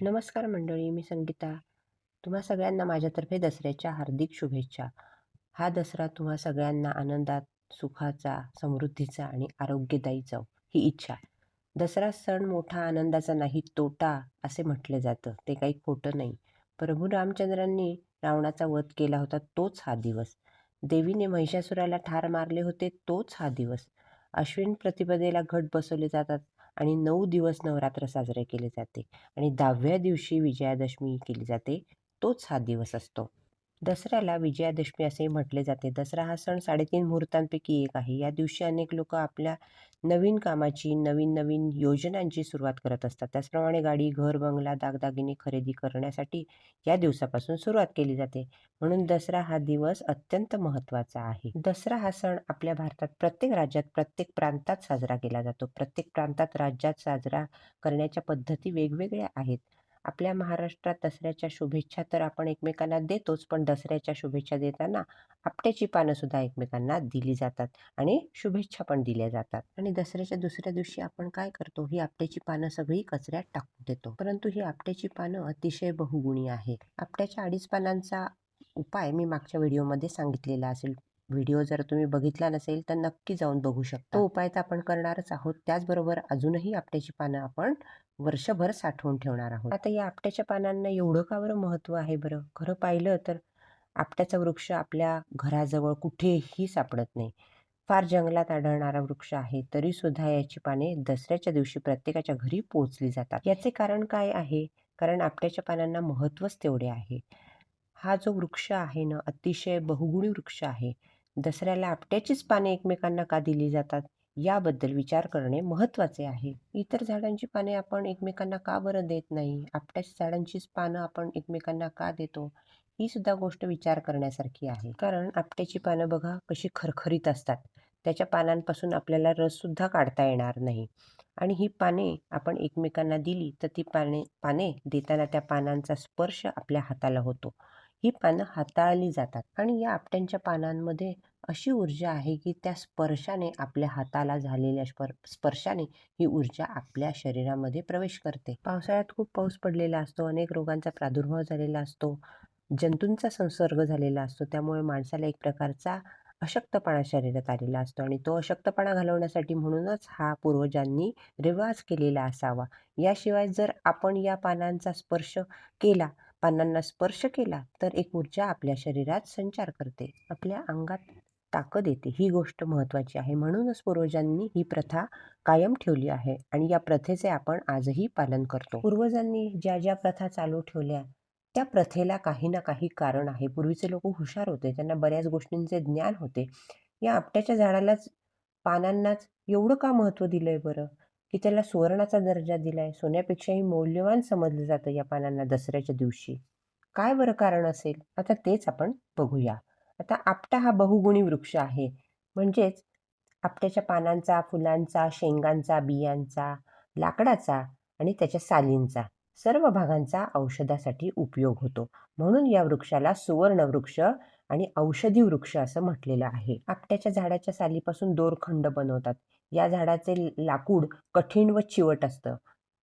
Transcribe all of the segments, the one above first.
नमस्कार मंडळी मी संगीता. तुम्हा सगळ्यांना माझ्यातर्फे दसऱ्याच्या हार्दिक शुभेच्छा. हा दसरा तुम्हा सगळ्यांना आनंदात सुखाचा समृद्धीचा आणि आरोग्यदायी जाऊ ही इच्छा दसरा सण मोठा आनंदाचा नाही तोटा असे म्हटले जातं. ते काही खोटं नाही. प्रभू रामचंद्रांनी रावणाचा वध केला होता तोच हा दिवस. देवीने महिषासुराला ठार मारले होते तोच हा दिवस. अश्विन प्रतिपदेला घट बसवले जातात. आणि नऊ दिवस नवरात्र साजरे केले जाते आणि दहाव्या दिवशी विजयादशमी केली जाते तोच हा दिवस असतो. दसऱ्याला विजयादशमी असेही म्हटले जाते. दसरा हा सण साडेतीन मुहूर्तांपैकी एक आहे. या दिवशी अनेक लोक आपल्या नवीन कामाची नवीन नवीन योजनांची सुरुवात करत असतात. त्याचप्रमाणे गाडी घर बंगला दागदागिने खरेदी करण्यासाठी या दिवसापासून सुरुवात केली जाते. म्हणून दसरा हा दिवस अत्यंत महत्त्वाचा आहे. दसरा हा सण आपल्या भारतात प्रत्येक राज्यात प्रत्येक प्रांतात साजरा केला जातो. प्रत्येक प्रांतात राज्यात साजरा करण्याच्या पद्धती वेगवेगळ्या आहेत. आपल्या महाराष्ट्रात दसऱ्याच्या शुभेच्छा तर आपण एकमेकांना देतोच पण दसऱ्याच्या शुभेच्छा देताना आपट्याची पानंसुद्धा एकमेकांना दिली जातात आणि शुभेच्छा पण दिल्या जातात. आणि दसऱ्याच्या दुसऱ्या दिवशी आपण काय करतो ही आपट्याची पानं सगळी कचऱ्यात टाकून देतो. परंतु ही आपट्याची पानं अतिशय बहुगुणी आहे. आपट्याच्या अडीच पानांचा उपाय मी मागच्या व्हिडिओमध्ये सांगितलेला असेल. व्हिडिओ जर तुम्ही बघितला नसेल तर नक्की जाऊन बघू शकता. तो उपाय तर आपण करणारच आहोत. त्याचबरोबर अजूनही आपट्याची पानं आपण वर्षभर साठवून ठेवणार आहोत. आता या आपट्याच्या पानांना एवढं का बरं महत्त्व आहे बरं? खरं पाहिलं तर आपट्याचा वृक्ष आपल्या घराजवळ कुठेही सापडत नाही. फार जंगलात आढळणारा वृक्ष आहे तरी सुद्धा याची पाने दसऱ्याच्या दिवशी प्रत्येकाच्या घरी पोहोचली जातात. याचे कारण काय आहे? कारण आपट्याच्या पानांना महत्त्वच तेवढे आहे. हा जो वृक्ष आहे ना अतिशय बहुगुणी वृक्ष आहे. दसऱ्याला आपट्याचीच पाने एकमेकांना का दिली जातात? याबद्दल विचार करणे महत्त्वाचे आहे. इतर झाडांची पाने आपण एकमेकांना का बरं देत नाही? आपट्याच्या झाडांचीच पानं आपण एकमेकांना का देतो? ही सुद्धा गोष्ट विचार करण्यासारखी आहे. कारण आपट्याची पानं बघा कशी खरखरीत असतात. त्याच्या पानांपासून आपल्याला रससुद्धा काढता येणार नाही. आणि ही पाने आपण एकमेकांना दिली तर ती पाने पाने देताना त्या पानांचा स्पर्श आपल्या हाताला होतो. ही पानं हाताळली जातात. आणि या आपट्यांच्या पानांमध्ये अशी ऊर्जा आहे की त्या स्पर्शाने आपल्या हाताला झालेल्या स्पर स्पर्शाने ही ऊर्जा आपल्या शरीरामध्ये प्रवेश करते. पावसाळ्यात खूप पाऊस पडलेला असतो अनेक रोगांचा प्रादुर्भाव झालेला असतो जंतूंचा संसर्ग झालेला असतो त्यामुळे माणसाला एक प्रकारचा अशक्तपणा शरीरात आलेला असतो आणि तो अशक्तपणा घालवण्यासाठी म्हणूनच हा पूर्वजांनी रिवाज केलेला असावा. याशिवाय जर आपण या पानांचा स्पर्श केला पानांना स्पर्श केला तर एक ऊर्जा आपल्या शरीरात संचार करते. आपल्या अंगात ताकद येते. ही गोष्ट महत्त्वाची आहे. म्हणूनच पूर्वजांनी ही प्रथा कायम ठेवली आहे आणि या प्रथेचे आपण आजही पालन करतो. पूर्वजांनी ज्या ज्या प्रथा चालू ठेवल्या त्या प्रथेला काही ना काही कारण आहे. पूर्वीचे लोक हुशार होते. त्यांना बऱ्याच गोष्टींचे ज्ञान होते. या आपट्याच्या झाडालाच पानांनाच एवढं का महत्त्व दिलं आहे बरं? की त्याला सुवर्णाचा दर्जा दिला आहे सोन्यापेक्षाही मौल्यवान समजलं जातं या पानांना दसऱ्याच्या दिवशी. काय बरं कारण असेल? आता तेच आपण बघूया. आता आपटा हा बहुगुणी वृक्ष आहे. म्हणजेच आपट्याच्या पानांचा फुलांचा शेंगांचा बियांचा लाकडाचा आणि त्याच्या सालींचा सर्व भागांचा औषधासाठी उपयोग होतो. म्हणून या वृक्षाला सुवर्ण वृक्ष आणि औषधी वृक्ष असं म्हटलेलं आहे. आपट्याच्या झाडाच्या सालीपासून दोरखंड बनवतात. या झाडाचे लाकूड कठीण व चिवट असतं.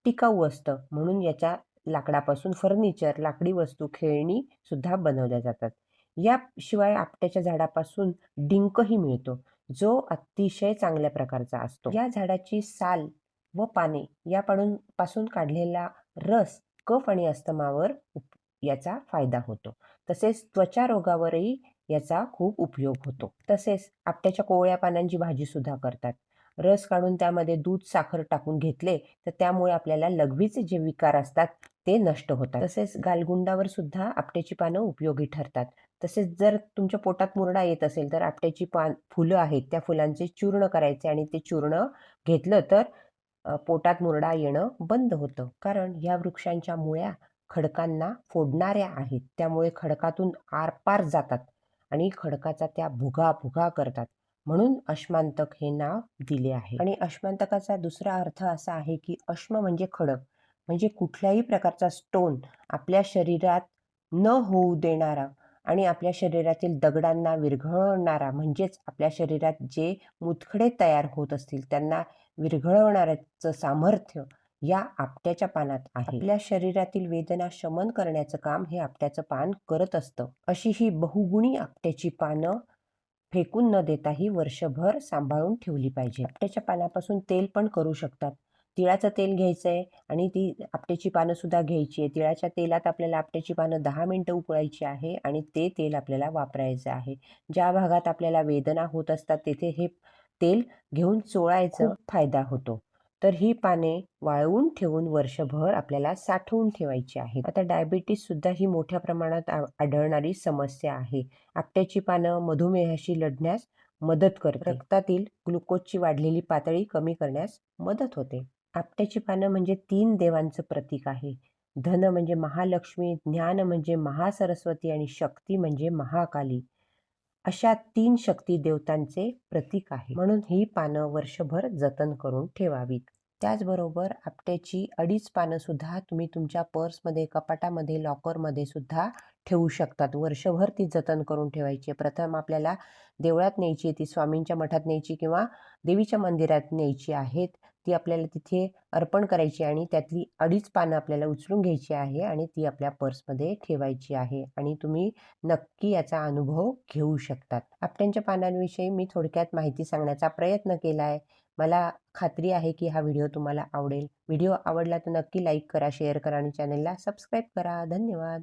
टिकाऊ असतं. म्हणून याच्या लाकडापासून फर्निचर लाकडी वस्तू खेळणी सुद्धा बनवल्या जातात. याशिवाय आपट्याच्या झाडापासून डिंकही मिळतो जो अतिशय चांगल्या प्रकारचा असतो. या झाडाची साल व पाने यापासून पासून काढलेला रस कफ आणि अस्तमावर याचा फायदा होतो. तसेच त्वचा रोगावरही याचा खूप उपयोग होतो. तसेच आपट्याच्या कोवळ्या पानांची भाजी सुद्धा करतात. रस काढून त्यामध्ये दूध साखर टाकून घेतले तर त्यामुळे आपल्याला लघवीचे जे विकार असतात ते नष्ट होतात. तसेच गालगुंडावर सुद्धा आपट्याची पानं उपयोगी ठरतात. तसेच जर तुमच्या पोटात मुरडा येत असेल तर आपट्याची पान फुलं आहेत त्या फुलांचे चूर्ण करायचे आणि ते चूर्ण घेतलं तर पोटात मुरडा येणं बंद होतं. कारण या वृक्षांच्या मुळ्या खडकांना फोडणाऱ्या आहेत. त्यामुळे खडकातून आरपार जातात आणि खडकाचा त्या भुगा भुगा करतात. म्हणून अश्मांतक हे नाव दिले आहे. आणि अश्मांतकाचा दुसरा अर्थ असा आहे की अश्म म्हणजे खडक. म्हणजे कुठल्याही प्रकारचा स्टोन आपल्या शरीरात न होऊ देणारा आणि आपल्या शरीरातील दगडांना विरघळवणारा म्हणजेच आपल्या शरीरात जे मुतखडे तयार होत असतील त्यांना विरघळवणाऱ्याचं सामर्थ्य या आपट्याच्या पानात आहे. आपल्या शरीरातील वेदना शमन करण्याचं काम हे आपट्याचं पान करत असतं. अशी ही बहुगुणी आपट्याची पानं फेकून न देता ही वर्षभर सांभाळून ठेवली पाहिजे. आपट्याच्या पानापासून तेल पण करू शकतात. तिळाचं तेल घ्यायचं आहे आणि ती आपट्याची पानं सुद्धा घ्यायची आहे. तिळाच्या तेलात आपल्याला आपट्याची पानं दहा मिनटं उकळायची आहे आणि ते तेल आपल्याला वापरायचं आहे. ज्या भागात आपल्याला वेदना होत असतात तेथे हे तेल घेऊन चोळायचं फायदा होतो. तर ही पाने वाळवून ठेवून वर्षभर आपल्याला साठवून ठेवायची आहेत. आता डायबिटीस सुद्धा ही मोठ्या प्रमाणात आढळणारी समस्या आहे. आपट्याची पानं मधुमेहाशी लढण्यास मदत करते. रक्तातील ग्लुकोजची वाढलेली पातळी कमी करण्यास मदत होते. आपट्याची पानं म्हणजे तीन देवांचं प्रतीक आहे. धन म्हणजे महालक्ष्मी ज्ञान म्हणजे महासरस्वती आणि शक्ती म्हणजे महाकाली. अशा तीन शक्ती देवतांचे प्रतीक आहे. म्हणून ही पानं वर्षभर जतन करून ठेवावीत. त्याचबरोबर आपट्याची अडीच पानं सुद्धा तुम्ही तुमच्या पर्समध्ये कपाटामध्ये लॉकरमध्ये सुद्धा ठेवू शकतात. वर्षभर ती जतन करून ठेवायची प्रथम आपल्याला देवळात न्यायची ती स्वामींच्या मठात न्यायची किंवा देवीच्या मंदिरात न्यायची आहेत. ती आपल्याला तिथे अर्पण करायची आणि त्यातली अडीच पानं आपल्याला उचलून घ्यायची आहे आणि ती आपल्या पर्समध्ये ठेवायची आहे आणि तुम्ही नक्की याचा अनुभव घेऊ शकतात. आपट्यांच्या पानांविषयी मी थोडक्यात माहिती सांगण्याचा प्रयत्न केला आहे मला खात्री आहे की हा व्हिडिओ तुम्हाला आवडेल. व्हिडिओ आवडला तर नक्की लाईक करा शेअर करा आणि चॅनलला सबस्क्राईब करा. धन्यवाद.